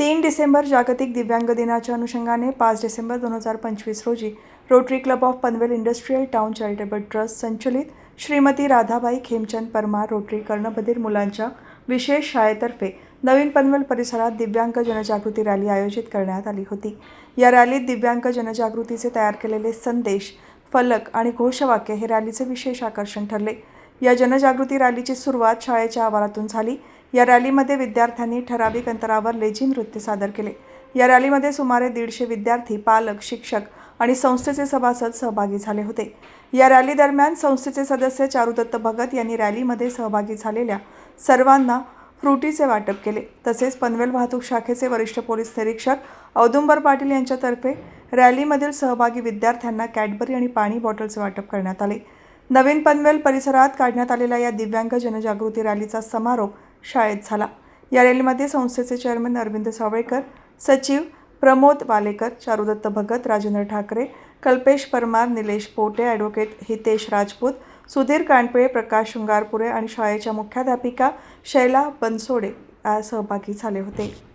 तीन डिसेंबर जागतिक दिव्यांग दिनाच्या अनुषंगाने पाच डिसेंबर दोन हजार पंचवीस रोजी Rotary Club of Panvel industrial town charitable trust संचलित श्रीमती राधाबाई खेमचंद परमार रोटरी कर्णबधीर मुलांच्या विशेष शाळेतर्फे नवीन पनवेल परिसरात दिव्यांग जनजागृती रॅली आयोजित करण्यात आली होती. या रॅलीत दिव्यांग जनजागृतीचे तयार केलेले संदेश फलक आणि घोषवाक्य हे रॅलीचे विशेष आकर्षण ठरले. या जनजागृती रॅलीची सुरुवात शाळेच्या आवारातून झाली. या रॅलीमध्ये विद्यार्थ्यांनी ठराविक अंतरावर लेझी नृत्य सादर केले. या रॅलीमध्ये सुमारे दीडशे विद्यार्थी पालक शिक्षक आणि संस्थेचे सभासद सहभागी झाले होते. या रॅली दरम्यान संस्थेचे सदस्य चारुदत्त भगत यांनी रॅलीमध्ये सहभागी झालेल्या सर्वांना फ्रुटीचे वाटप केले. तसेच पनवेल वाहतूक शाखेचे वरिष्ठ पोलीस निरीक्षक औदुंबर पाटील यांच्यातर्फे रॅलीमधील सहभागी विद्यार्थ्यांना कॅडबरी आणि पाणी बॉटलचे वाटप करण्यात आले. नवीन पनवेल परिसरात काढण्यात आलेल्या या दिव्यांग जनजागृती रॅलीचा समारोप शाळेत झाला. या रॅलीमध्ये संस्थेचे चेअरमन अरविंद सावळेकर सचिव प्रमोद वालेकर चारुदत्त भगत राजेंद्र ठाकरे कल्पेश परमार निलेश पोटे ॲडव्होकेट हितेश राजपूत सुधीर कांडपिळे प्रकाश शृंगारपुरे आणि शाळेच्या मुख्याध्यापिका शैला बनसोडे सहभागी झाले होते.